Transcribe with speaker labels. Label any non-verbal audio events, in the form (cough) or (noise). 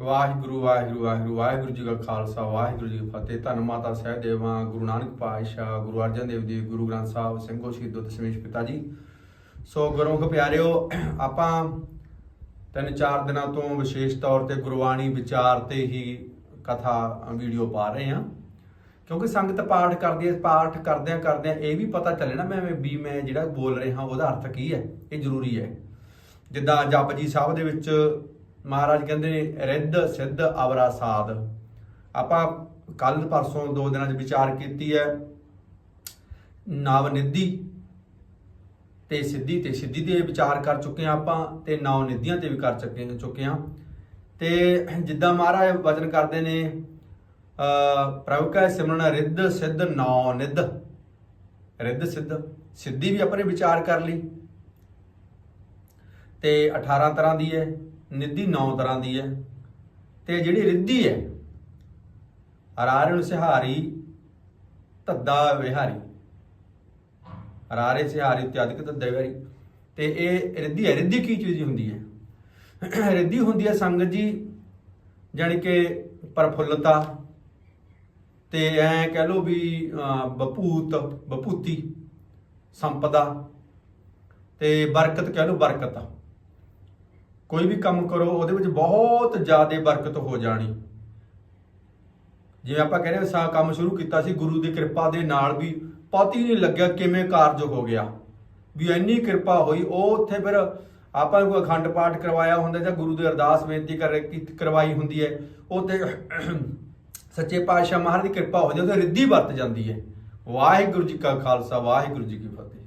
Speaker 1: ਵਾਹਿਗੁਰੂ ਵਾਹਿਗੁਰੂ ਵਾਹਿਗੁਰੂ ਵਾਹਿਗੁਰੂ ਜੀ ਕਾ ਖਾਲਸਾ, ਵਾਹਿਗੁਰੂ ਜੀ ਕੀ ਫਤਿਹ। ਧੰਨ ਮਾਤਾ ਸਹਿਬ ਦੇਵਾਂ ਗੁਰੂ ਨਾਨਕ ਪਾਤਸ਼ਾਹ, ਗੁਰੂ ਅਰਜਨ ਦੇਵ ਜੀ, ਗੁਰੂ ਗ੍ਰੰਥ ਸਾਹਿਬ, ਸਿੰਘੋ ਸ਼ਹੀਦੋ ਦਸ਼ਮੇਸ਼ ਪਿਤਾ ਜੀ। ਸੋ ਗੁਰਮੁਖ ਪਿਆਰਿਓ, ਆਪਾਂ ਤਿੰਨ ਚਾਰ ਦਿਨਾਂ ਤੋਂ ਵਿਸ਼ੇਸ਼ ਤੌਰ ਤੇ ਗੁਰਬਾਣੀ, ਵਿਚਾਰ ਤੇ ਹੀ ਕਥਾ, ਵੀਡੀਓ ਪਾ ਰਹੇ ਹਾਂ। ਕਿਉਂਕਿ ਸੰਗਤ ਪਾਠ ਕਰਦੀ ਹੈ, ਪਾਠ ਕਰਦਿਆਂ ਕਰਦਿਆਂ ਇਹ ਵੀ ਪਤਾ ਚੱਲੇ ਨਾ ਮੈਂ, ਵੀ ਮੈਂ ਜਿਹੜਾ ਬੋਲ ਰਿਹਾ ਉਹਦਾ ਅਰਥ ਕੀ ਹੈ? ਇਹ ਜ਼ਰੂਰੀ ਹੈ। ਜਿੱਦਾਂ ਜਪਜੀ ਸਾਹਿਬ ਦੇ ਵਿੱਚ ਮਹਾਰਾਜ ਕਹਿੰਦੇ ਨੇ, ਰਿੱਧ ਸਿੱਧ ਅਵਰਾ ਸਾਧ। ਆਪਾਂ ਕੱਲ ਪਰਸੋਂ ਦੋ ਦਿਨਾਂ 'ਚ ਵਿਚਾਰ ਕੀਤੀ ਹੈ। ਨਵ ਨਿਧੀ ਤੇ ਸਿੱਧੀ ਤੇ ਸਿੱਧੀ ਤੇ ਵਿਚਾਰ ਕਰ ਚੁੱਕੇ ਹਾਂ ਆਪਾਂ ਤੇ ਨੌ ਤੇ ਵੀ ਕਰ ਚੁੱਕੇ ਚੁੱਕੇ ਹਾਂ। ਤੇ ਜਿੱਦਾਂ ਮਹਾਰਾਜ ਵਚਨ ਕਰਦੇ ਨੇ ਅ ਕਾ ਸਿਮਰਨ ਰਿੱਧ ਸਿੱਧ ਨੌ ਨਿਧ ਰਿੱਧ ਸਿੱਧ, ਸਿੱਧੀ ਵੀ ਆਪਣੇ ਵਿਚਾਰ ਕਰ ਲਈ। ਤੇ 18 ਤਰ੍ਹਾਂ ਦੀ ਹੈ। ਨਿੱਧੀ ਨੌ ਤਰ੍ਹਾਂ ਦੀ ਹੈ ਤੇ ਜਿਹੜੀ ਰਿੱਧੀ ਹੈ ਅਰਾਰਨ ਸਿਹਾਰੀ ਧੱਦਾ ਵਿਹਾਰੀ। ਅਰਾਰੇ ਸਿਹਾਰੀ ਇਤਿਆਦਿਕ ਧੱਦਾ ਵਿਹਾਰੀ। ਤੇ ਇਹ ਰਿੱਧੀ ਹੈ ਰਿੱਧੀ ਕੀ ਚੀਜ਼ ਹੁੰਦੀ ਹੈ? ਰਿੱਧੀ ਹੁੰਦੀ ਹੈ ਸੰਗਤ ਜੀ ਜਾਣੀ ਕਿ ਪ੍ਰਫੁੱਲਤਾ ਤੇ ਐ ਕਹਿ ਲੋ ਵੀ ਅਹ, ਬਪੂਤ ਬਪੂਤੀ ਸੰਪਦਾ ਤੇ ਬਰਕਤ ਕਹਿ ਲੋ ਬਰਕਤ। ਕੋਈ ਵੀ ਕੰਮ ਕਰੋ, ਉਹਦੇ ਵਿੱਚ ਬਹੁਤ ਜ਼ਿਆਦਾ ਬਰਕਤ ਹੋ ਜਾਣੀ। ਜਿਵੇਂ ਆਪਾਂ ਕਹਿੰਦੇ ਸਾ ਕੰਮ ਸ਼ੁਰੂ ਕੀਤਾ ਸੀ, ਗੁਰੂ ਦੀ ਕਿਰਪਾ ਦੇ ਨਾਲ ਵੀ ਪਤਾ ਹੀ ਨਹੀਂ ਲੱਗਿਆ ਕਿਵੇਂ ਕਾਰਜ ਹੋ ਗਿਆ। ਵੀ ਇੰਨੀ ਕਿਰਪਾ ਹੋਈ, ਉਹ ਉੱਥੇ ਫਿਰ ਆਪਾਂ ਨੂੰ ਕੋਈ ਅਖੰਡ ਪਾਠ ਕਰਵਾਇਆ ਹੁੰਦਾ ਜਾਂ ਗੁਰੂ ਦੀ ਅਰਦਾਸ ਬੇਨਤੀ ਕਰ ਕਰਵਾਈ ਹੁੰਦੀ ਹੈ ਉੱਥੇ (clears throat) ਸੱਚੇ ਪਾਤਸ਼ਾਹ ਮਹਾਰਾਜ ਦੀ ਕਿਰਪਾ ਹੋ ਜਾਂਦੀ ਉਹ ਰਿੱਧੀ ਵਰਤ ਜਾਂਦੀ ਹੈ। ਵਾਹਿਗੁਰੂ ਜੀ ਕਾ ਖਾਲਸਾ, ਵਾਹਿਗੁਰੂ ਜੀ ਕੀ ਫਤਿਹ।